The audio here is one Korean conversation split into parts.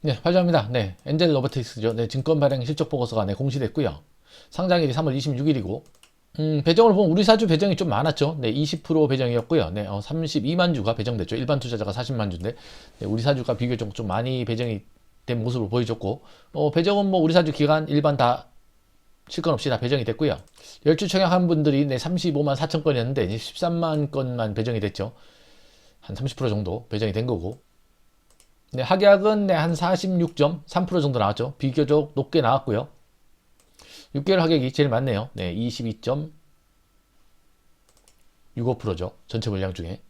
네, 환영합니다. 네, 엔젤 로보틱스죠. 네, 증권 발행 실적 보고서가 네, 공시됐고요. 상장일이 3월 26일이고, 음, 배정을 보면 우리 사주 배정이 좀 많았죠. 네, 20% 배정이었고요. 네, 어, 32만 주가 배정됐죠. 일반 투자자가 40만 주인데, 네, 우리 사주가 비교적 좀 많이 배정이 된 모습을 보여줬고, 어, 배정은 뭐 우리 사주 기간 일반 다 실건 없이 다 배정이 됐고요. 열주 청약한 분들이 네, 35만 4천 건이었는데, 이제 13만 건만 배정이 됐죠. 한 30% 정도 배정이 된 거고, 네, 합약은 네, 한 46.3% 정도 나왔죠. 비교적 높게 나왔고요. 6개월 합약이 제일 많네요. 네, 22.65%죠. 전체 물량 중에.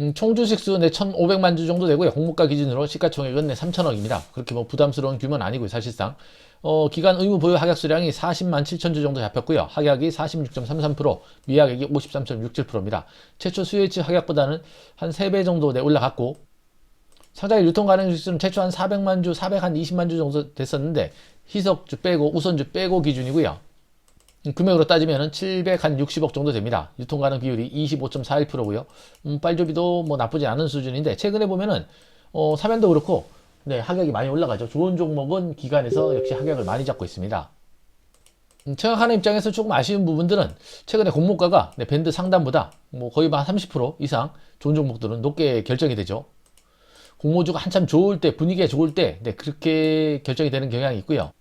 음, 총 주식수 네, 1,500만 주 정도 되고요. 공모가 기준으로 시가총액은 네, 3천억입니다. 그렇게 뭐 부담스러운 규모는 아니고요, 사실상. 어, 기간 의무 보유 합약 수량이 40만 7천 주 정도 잡혔고요. 합약이 46.33%, 미합약이 53.67%입니다. 최초 수요일치 합약보다는 한 3배 정도 네, 올라갔고, 상장의 유통 가능 주수는 최초 한 400만 주, 420만 주 정도 됐었는데 희석주 빼고 우선주 빼고 기준이고요. 음, 금액으로 따지면은 760억 정도 됩니다. 유통 가능 비율이 25.41%고요. 음, 빨조비도 뭐 나쁘지 않은 수준인데 최근에 보면은 어, 사면도 그렇고 네, 하격이 많이 올라가죠. 좋은 종목은 기관에서 역시 하격을 많이 잡고 있습니다. 음, 청약하는 입장에서 조금 아쉬운 부분들은 최근에 공모가가 네, 밴드 상단보다 뭐 거의 한 30% 이상 좋은 종목들은 높게 결정이 되죠. 공모주가 한참 좋을 때 분위기가 좋을 때 네, 그렇게 결정이 되는 경향이 있고요.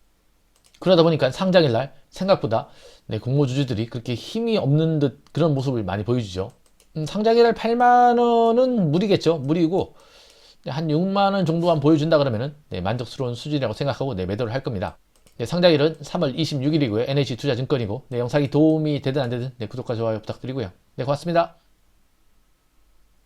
그러다 보니까 상장일 날 생각보다 네, 공모주주들이 그렇게 힘이 없는 듯 그런 모습을 많이 보여주죠. 음, 상장일 날 8만 원은 무리겠죠. 무리고 네, 한 6만 원 정도만 보여준다 그러면은 네, 만족스러운 수준이라고 생각하고 네, 매도를 할 겁니다. 네, 상장일은 3월 26일이고요. NH 투자증권이고 네, 영상이 도움이 되든 안 되든 네, 구독과 좋아요 부탁드리고요. 네, 고맙습니다.